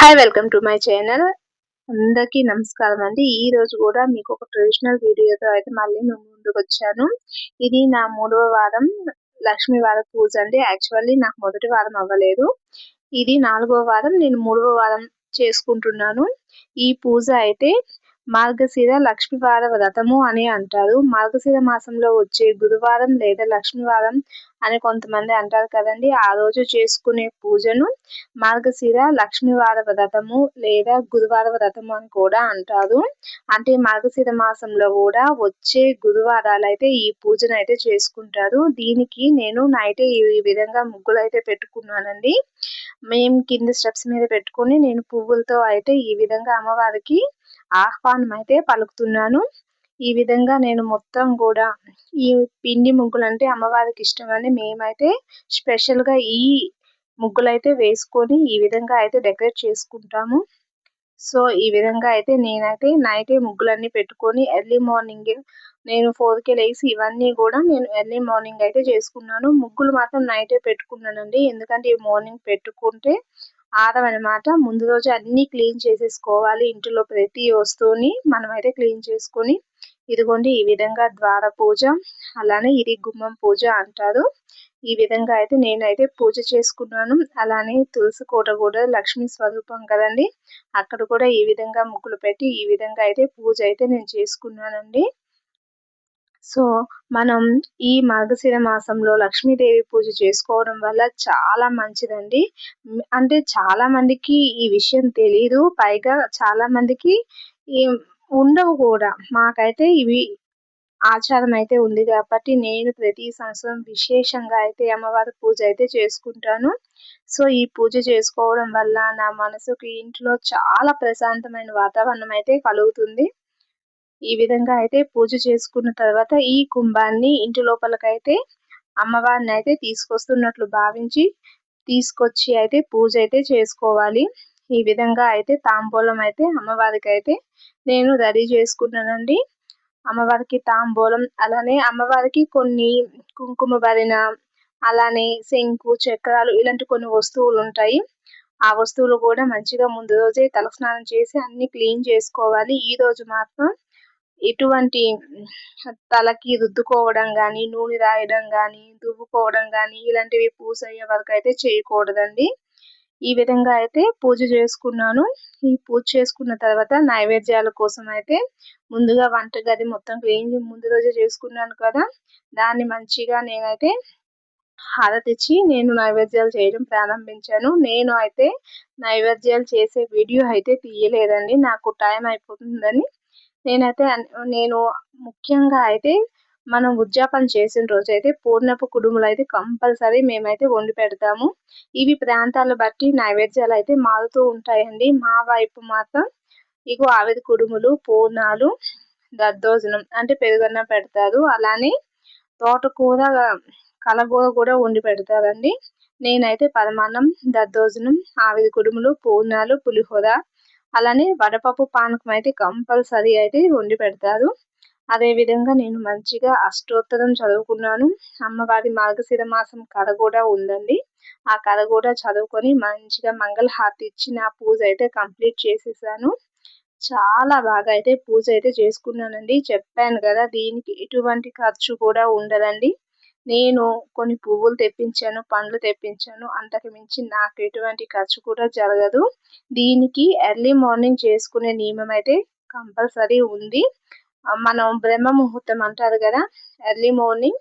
Hi welcome to my channel అందరికీ నమస్కారం అండి. ఈ రోజు కూడా మీకు ఒక ట్రెడిషనల్ వీడియోతో అయితే మళ్ళీ మేము ముందుకు వచ్చాను. ఇది నా మూడవ వారం లక్ష్మీ వారం పూజ అండి. యాక్చువల్లీ నాకు మొదటి వారం అవ్వలేదు. ఇది నాలుగవ వారం నేను మూడవ వారం చేసుకుంటున్నాను. ఈ పూజ అయితే మార్గశిర లక్ష్మీవార వ్రతము అని అంటారు. మార్గశిర మాసంలో వచ్చే గురువారం లేదా లక్ష్మీవారం అని కొంతమంది అంటారు కదండి. ఆ రోజు చేసుకునే పూజను మార్గశిర లక్ష్మీవార వ్రతము లేదా గురువార వ్రతము అని కూడా అంటారు. అంటే మార్గశిర మాసంలో కూడా వచ్చే గురువారాలు అయితే ఈ పూజను అయితే చేసుకుంటారు. దీనికి నేను నైట్ ఈ విధంగా ముగ్గులు అయితే పెట్టుకున్నానండి. మేము కింద స్టెప్స్ మీద పెట్టుకుని నేను పువ్వులతో అయితే ఈ విధంగా అమ్మవారికి ఆహ్వానం అయితే పలుకుతున్నాను. ఈ విధంగా నేను మొత్తం కూడా ఈ పిండి ముగ్గులు అంటే అమ్మవారికి ఇష్టమని మేమైతే స్పెషల్గా ఈ ముగ్గులు అయితే వేసుకొని ఈ విధంగా అయితే డెకరేట్ చేసుకుంటాము. సో ఈ విధంగా అయితే నేనైతే నైటే ముగ్గులన్నీ పెట్టుకొని ఎర్లీ మార్నింగ్ నేను ఫోర్కి లేసి ఇవన్నీ కూడా నేను ఎర్లీ మార్నింగ్ అయితే చేసుకున్నాను. ముగ్గులు మాత్రం నైటే పెట్టుకున్నానండి. ఎందుకంటే ఈ మార్నింగ్ పెట్టుకుంటే ఆరవనమాట ముందు రోజు అన్నీ క్లీన్ చేసేసుకోవాలి. ఇంటిలో ప్రతి వస్తువుని మనమైతే క్లీన్ చేసుకొని ఇదిగోండి ఈ విధంగా ద్వార పూజ అలానే ఇది గుమ్మం పూజ అంటారు. ఈ విధంగా అయితే నేనైతే పూజ చేసుకున్నాను. అలానే తులసి కోట కూడా లక్ష్మీ స్వరూపం కదండి. అక్కడ కూడా ఈ విధంగా ముగ్గులు పెట్టి ఈ విధంగా అయితే పూజ అయితే నేను చేసుకున్నానండి. సో మనం ఈ మార్గశిర మాసంలో లక్ష్మీదేవి పూజ చేసుకోవడం వల్ల చాలా మంచిదండి. అంటే చాలా మందికి ఈ విషయం తెలియదు పైగా చాలా మందికి ఉండవు కూడా. మాకైతే ఇవి ఆచారం అయితే ఉంది కాబట్టి నేను ప్రతి సంవత్సరం విశేషంగా అయితే అమ్మవారి పూజ అయితే చేసుకుంటాను. సో ఈ పూజ చేసుకోవడం వల్ల నా మనసుకి ఇంట్లో చాలా ప్రశాంతమైన వాతావరణం అయితే కలుగుతుంది. ఈ విధంగా అయితే పూజ చేసుకున్న తర్వాత ఈ కుంభాన్ని ఇంటి లోపలకైతే అమ్మవారిని అయితే తీసుకొస్తున్నట్లు భావించి తీసుకొచ్చి అయితే పూజ అయితే చేసుకోవాలి. ఈ విధంగా అయితే తాంబూలం అయితే అమ్మవారికి అయితే నేను రెడీ చేసుకున్నానండి. అమ్మవారికి తాంబూలం అలానే అమ్మవారికి కొన్ని కుంకుమ భరిన అలానే శంకు చక్రాలు ఇలాంటి కొన్ని వస్తువులు ఉంటాయి. ఆ వస్తువులు కూడా మంచిగా ముందు రోజే తలస్నానం చేసి అన్ని క్లీన్ చేసుకోవాలి. ఈ రోజు మాత్రం ఎటువంటి తలకి రుద్దుకోవడం కానీ నూనె రాయడం కానీ దువ్వుకోవడం కానీ ఇలాంటివి పూజ అయ్యే వరకు అయితే చేయకూడదండి. ఈ విధంగా అయితే పూజ చేసుకున్నాను. ఈ పూజ చేసుకున్న తర్వాత నైవేద్యాల కోసం అయితే ముందుగా వంటగది మొత్తం క్లీన్ ముందు రోజే చేసుకున్నాను కదా. దాన్ని మంచిగా నేనైతే హారతిచ్చి నేను నైవేద్యాలు చేయడం ప్రారంభించాను. నేను అయితే నైవేద్యాలు చేసే వీడియో అయితే తీయలేదండి. నాకు టైం అయిపోతుందని నేనైతే నేను ముఖ్యంగా అయితే మనం ఉద్యాపన చేసిన రోజు అయితే పూర్ణపు కుడుములు అయితే కంపల్సరీ మేమైతే వండి పెడతాము. ఇవి ప్రాంతాలు బట్టి నైవేద్యాలు అయితే మారుతూ ఉంటాయండి. మా వైపు మాత్రం ఇగో ఆవిరి కుడుములు పూర్ణాలు దద్దోజనం అంటే పెరుగన్నం పెడతారు. అలానే తోటకూర కలగూర కూడా వండి పెడతారండి. నేనైతే పరమాన్నం దద్దోజనం ఆవిరి కుడుములు పూర్ణాలు పులిహోర అలానే వడపప్పు పానకం అయితే కంపల్సరీ అయితే వండి పెడతారు. అదే విధంగా నేను మంచిగా అష్టోత్తరం చదువుకున్నాను. అమ్మవారి మార్గశిర మాసం కథ కూడా ఉందండి. ఆ కథ కూడా చదువుకొని మంచిగా మంగళహారతి ఇచ్చి నా పూజ అయితే కంప్లీట్ చేసేసాను. చాలా బాగా అయితే పూజ అయితే చేసుకున్నానండి. చెప్పాను కదా దీనికి ఎటువంటి ఖర్చు కూడా ఉండదండి. నేను కొన్ని పువ్వులు తెప్పించాను పండ్లు తెప్పించాను. అంతకు మించి నాకు ఎటువంటి ఖర్చు కూడా జరగదు. దీనికి ఎర్లీ మార్నింగ్ చేసుకునే నియమం అయితే కంపల్సరీ ఉంది. మనం బ్రహ్మ ముహూర్తం అంటారు కదా ఎర్లీ మార్నింగ్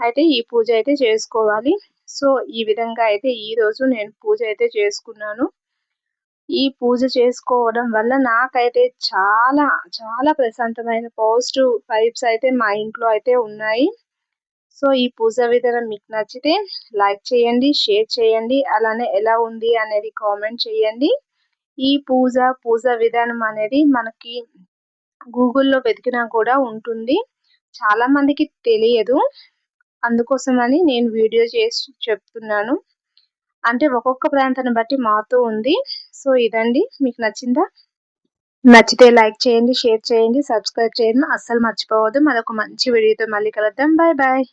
అయితే ఈ పూజ అయితే చేసుకోవాలి. సో ఈ విధంగా అయితే ఈ రోజు నేను పూజ అయితే చేసుకున్నాను. ఈ పూజ చేసుకోవడం వల్ల నాకైతే చాలా చాలా ప్రశాంతమైన పాజిటివ్ వైబ్స్ అయితే మా ఇంట్లో అయితే ఉన్నాయి. సో ఈ పూజ విధానం మీకు నచ్చితే లైక్ చేయండి షేర్ చేయండి అలానే ఎలా ఉంది అనేది కామెంట్ చేయండి. ఈ పూజ పూజ విధానం అనేది మనకి గూగుల్లో వెతికినా కూడా ఉంటుంది. చాలా మందికి తెలియదు. అందుకోసమని నేను వీడియో చేసి చెప్తున్నాను. అంటే ఒక్కొక్క ప్రాంతాన్ని బట్టి మారుతూ ఉంది. సో ఇదండి. మీకు నచ్చిందా? నచ్చితే లైక్ చేయండి షేర్ చేయండి సబ్స్క్రైబ్ చేయండి. అస్సలు మర్చిపోవద్దు. మరొక మంచి వీడియోతో మళ్ళీ కలుద్దాం. Bye bye.